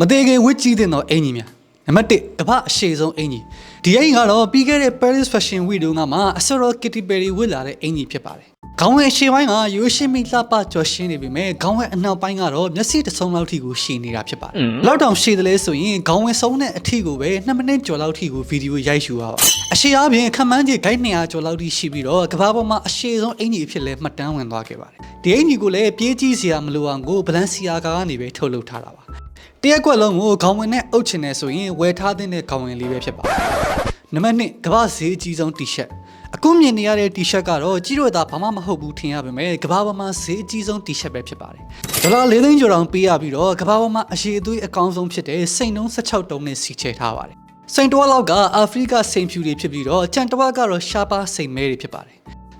မသေးခင်ဝစ်ကြည့်တဲ့တော့အင်ကြီးများနံပါတ်1ကမ္ဘာအရှည်ဆုံးအင်ကြီးဒီအင်ကြီးကတော့ပြီးခဲ့တဲ့ Paris Fashion Week တုန်းကမှအစောရော Katy Perry ဝတ်လာတဲ့အင်ကြီးဖြစ်ပါတယ်ခေါင်းဝဲအရှည်ပိုင်းကရိုးရှင်းမိလှပကြော်ရှင်းနေပြီမဲ့ခေါင်းဝဲအနောက်ပိုင်းကတော့မျက်စိတစ်စုံလောက်ထိကိုရှည်နေတာဖြစ်ပါတယ်။လောက်တောင်ရှည်တယ်လဲဆိုရင်ခေါင်းဝဲဆုံးတဲ့အထိကိုပဲ2မိနစ်ကျော်လောက်ထိကိုဗီဒီယိုရိုက်ရှူရပါအရှည်အားဖြင့်ခန့်မှန်းခြေဂိုက်200ကျော်လောက်ထိရှိပြီးတော့ကမ္ဘာပေါ်မှာအရှည်ဆုံးအင်ကြီးအဖြစ်လဲမှတ်တမ်းဝင်သွားခဲ့ပါတယ်။ဒီအင်ကြီးကိုလည်းပြေးကြည့်စရာမလိုအောင်ကို Balenciaga ကနေပဲထုတ်လုပ်ထားတာပါ။ တရက်ကွက်လုံးကိုခေါင်းဝင်နဲ့အုပ်ချင်နေဆိုရင်ဝယ်ထားတဲ့ခေါင်းဝင်လေးပဲဖြစ်ပါတယ်။နံပါတ်2ကမ္ဘာဈေးအကြီးဆုံး T-shirt အခုမြင်နေရတဲ့ T-shirt ကတော့ကြီးတော့တာဘာမှမဟုတ်ဘူးထင်ရပါမယ်ကမ္ဘာပေါ်မှာဈေးအကြီးဆုံး T-shirt ပဲဖြစ်ပါတယ်ဒေါ်လာ၄သိန်းကျော်တောင်ပေးရပြီးတော့ကမ္ဘာပေါ်မှာအရေးအသွေးအကောင်းဆုံးဖြစ်တဲ့စိန်နှုံး16တုံးနဲ့စီချဲထားပါတယ်စိန်တော်လောက်ကအာဖရိကစိန်ဖြူတွေဖြစ်ပြီးတော့ကြံတစ်ဝက်ကတော့ရှားပါစိန်မဲတွေဖြစ်ပါတယ်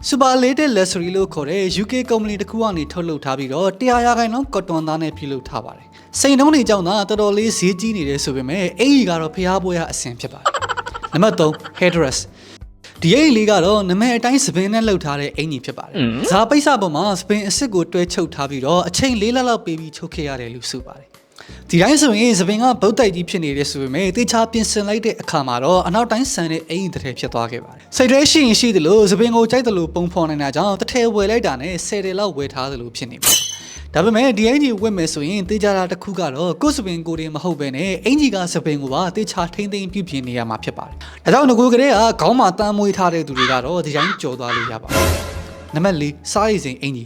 စူပါလေးတဲ့ luxury လို့ခေါ်တဲ့ UK ကုမ္ပဏီတစ်ခုကနေထုတ်လုပ်ထားပြီးတော့100ရာခိုင်နှုန်းကော်တွန်သားနဲ့ပြုလုပ်ထားပါတယ် စိန်နှုံးတွေကြောင့်သာတော်တော်လေးဈေးကြီးနေတယ်ဆိုပေမဲ့အဲ့ဒီကတော့ဖျားပွဲရအဆင်ဖြစ်ပါတယ်နံပါတ်3 hairdress ဒီအိမ်လေးကတော့နမဲအတိုင်းစပင်နဲ့လှုပ်ထားတဲ့အင်ကြီးဖြစ်ပါတယ်။ဇာပိတ်စပေါ်မှာစပင်အစ်စ်ကိုတွဲချုပ်ထားပြီးတော့အချိန်လေးလလောက်ပေးပြီးချုပ်ခဲ့ရတယ်လို့ဆိုပါတယ်။ဒီတိုင်းဆိုရင်စပင်ကဗုတ်တိုက်ကြီးဖြစ်နေတယ်ဆိုပေမဲ့တေချာပြင်ဆင်လိုက်တဲ့အခါမှာတော့အနောက်တိုင်းဆန်တဲ့အင်ကြီးတစ်ထည်ဖြစ်သွားခဲ့ပါတယ်။စိတ်ထဲရှိရင်ရှိသလိုစပင်ကိုကြိုက်သလိုပုံဖော်နေတာကြောင့်တစ်ထည်ဝယ်လိုက်တာနဲ့10ထည်လောက်ဝယ်ထားသလိုဖြစ်နေပါတယ်။ ဒါပေမဲ့ဒီအင်ဂျီဝတ်မယ်ဆိုရင်တေချာတာတစ်ခုကတော့ကိုယ်စပင်ကိုယ်တင်မဟုတ်ပဲနဲ့အင်ဂျီကစပင်ကိုပါတေချာထိမ့်သိမ့်ပြုပြင်နေရမှာဖြစ်ပါတယ်။ဒါကြောင့်ငကိုကလေးကခေါင်းမှာတန်းမွေးထားတဲ့သူတွေကတော့ဒီတိုင်းကြော်သွားလို့ရပါတယ်။နံပါတ်၄စားရည်စိန်အင်ဂျီ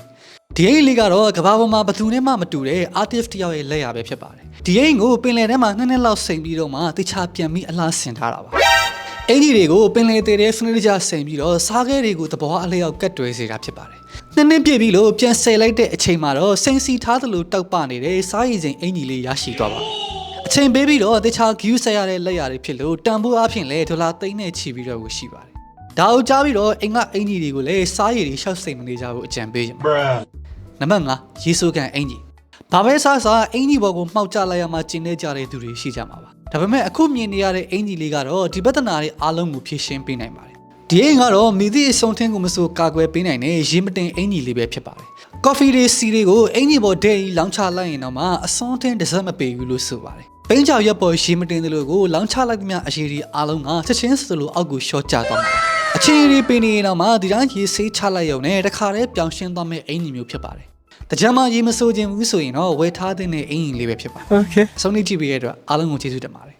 ဒီအိမ်လေးကတော့ကဘာပေါ်မှာဘယ်သူနဲ့မှမတူတဲ့ artist တယောက်ရဲ့လက်ရပဲဖြစ်ပါတယ်။ဒီအိမ်ကိုပင်လယ်ထဲမှာနှစ်နှစ်လောက်စိန်ပြီးတော့မှတေချာပြန်ပြီးအလားဆင်ထားတာပါ။ အင်ဂျီတွေကိုပင်လယ်သေးတဲ့စနစ်တကျဆင်ပြီးတော့စားခဲတွေကိုသဘောအလျောက်ကတ်တွဲစေတာဖြစ်ပါတယ်။နှစ်နှစ်ပြည့်ပြီလို့ပြန်ဆယ်လိုက်တဲ့အချိန်မှာတော့စိန်စီထားသလိုတောက်ပနေတဲ့စားရည်စိန်အင်ဂျီလေးရရှိသွားပါအချိန်ပေးပြီးတော့တခြား view ဆက်ရတဲ့လက်ရတွေဖြစ်လို့တန်ဖိုးအဖြစ်လဲဒေါ်လာသိန်းနဲ့ချီပြီးတော့ကိုရှိပါတယ်။ဒါအုပ်ကြားပြီးတော့အင်ကအင်ဂျီတွေကိုလည်းစားရည်တွေရှောက်စိန်မနေကြဘူးအကြံပေးချင်ပါတယ်။နံပါတ်5ရေဆိုးကန်အင်ဂျီဘာပဲစားစားအင်ဂျီဘော်ကိုမှောက်ကျလိုက်ရမှကျင်းနေကြတဲ့သူတွေရှိကြမှာပါ။ ဒါပေမဲ့အခုမြင်နေရတဲ့အင်ဂျီလေးကတော့ဒီပြဿနာတွေအားလုံးကိုဖြေရှင်းပေးနိုင်ပါတယ်။ဒီအိမ်ကတော့မိသည့်အဆုံးထင်းကိုမဆိုကာကွယ်ပေးနိုင်တဲ့ရေမတင်အင်ဂျီလေးပဲဖြစ်ပါတယ်။ကော်ဖီတွေစီတွေကိုအင်ဂျီဘော်ဒိတ်လောင်းချလိုက်ရင်တော့မှအဆုံးထင်းတစ်စက်မပေးဘူးလို့ဆိုပါတယ်။ပိန်းချောက်ရက်ပေါ်ရေမတင်တယ်လို့ကိုလောင်းချလိုက်သမျှအရေးဒီအားလုံးကချက်ချင်းစလိုအောက်ကိုရှော့ကျသွားမှာ။အချင်းရီပင်နေရင်တော့မှဒီတိုင်းရေဆေးချလိုက်ရုံနဲ့တခါတည်းပြောင်းရှင်းသွားမယ့်အင်ဂျီမျိုးဖြစ်ပါတယ်။ တကြမ်းမရေမစိုးခြင်းဘူးဆိုရင်တော့ဝယ်ထားတဲ့အင်ဂျီလေးပဲဖြစ်ပါတယ်။ Okay. အဆုံးထိကြည့်ပေးရတဲ့အတွက်အားလုံးကိုကျေးဇူးတင်ပါတယ်